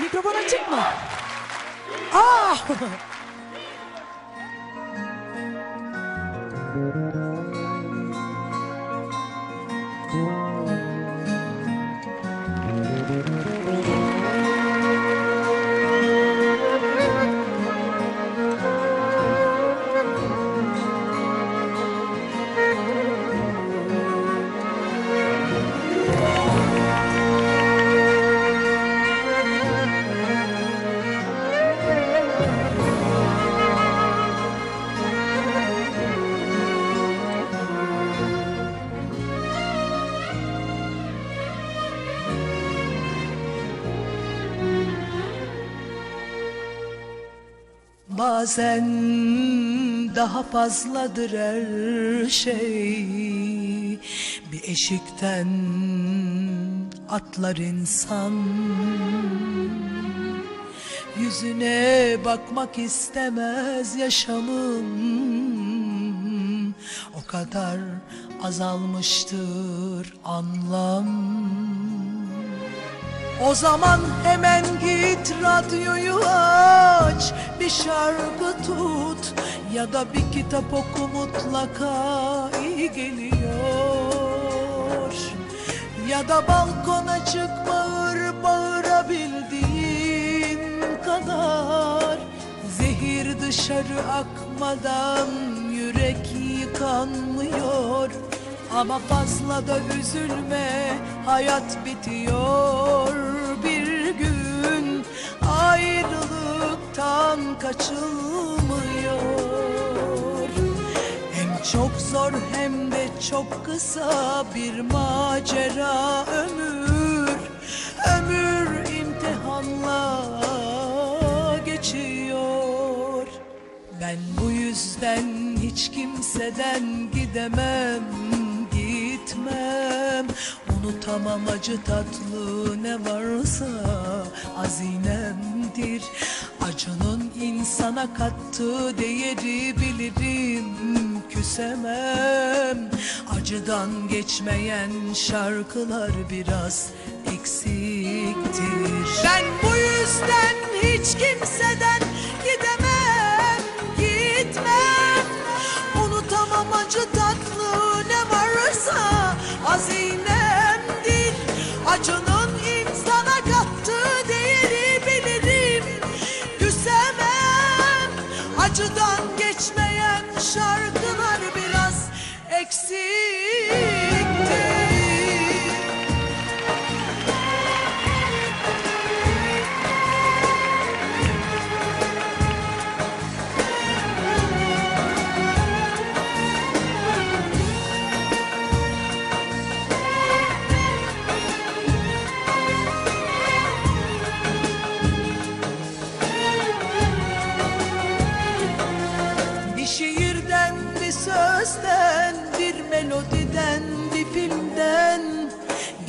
Mikrofon açık mı? Aa! Bazen daha fazladır her şey. Bir eşikten atlar insan. Yüzüne bakmak istemez yaşamın O kadar azalmıştır anlam. O zaman hemen git radyoyu aç Bir şarkı tut ya da bir kitap oku mutlaka iyi geliyor. Ya da balkona çık bağır bağırabildiğin kadar. Zehir dışarı akmadan yürek yıkanmıyor. Ama fazla da üzülme hayat bitiyor. Bir ayrılıktan kaçılmıyor. Hem çok zor hem de çok kısa bir macera. Ömür Ömür imtihanla geçiyor. Ben bu yüzden hiç kimseden gidemem, gitmem. Unutamam acı tatlı ne varsa azinemdir Acının insana kattığı değeri bilirim küsemem. Acıdan geçmeyen şarkılar biraz eksiktir. Ben bu yüzden hiç kimseden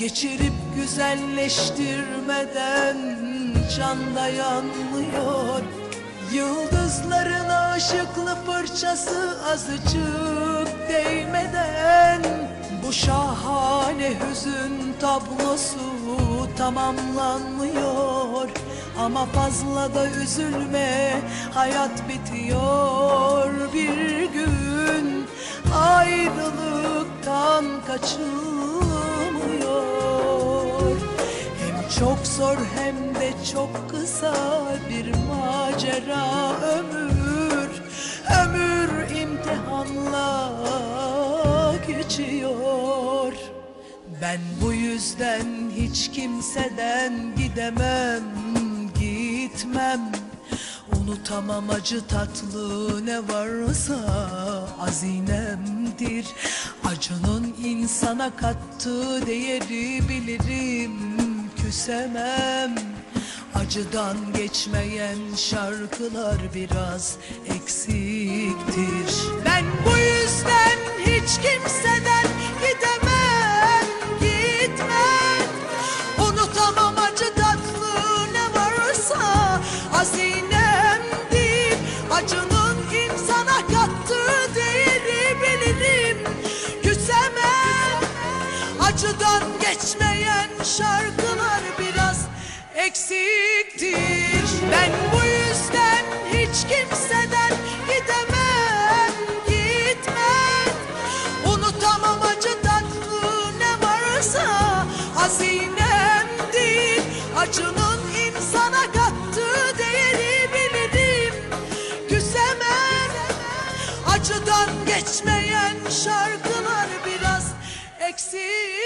Geçirip güzelleştirmeden can dayanmıyor Yıldızların ışıklı fırçası azıcık değmeden Bu şahane hüzün tablosu tamamlanmıyor. Ama fazla da üzülme hayat bitiyor bir gün. Ayrılıktan kaçılmıyor çok zor hem de çok kısa bir macera. Ömür Ömür imtihanla geçiyor. Ben bu yüzden hiç kimseden gidemem, gitmem. Unutamam acı tatlı ne varsa azinemdir Acının insana kattığı değeri bilirim küsemem. Acıdan geçmeyen şarkılar biraz eksiktir eksiktir. Ben bu yüzden hiç kimseden gidemem gitmem. Unutamam acı tatlı ne varsa hazinemdir Acının insana kattığı değeri bilirim Küsemem acıdan geçmeyen şarkılar biraz eksik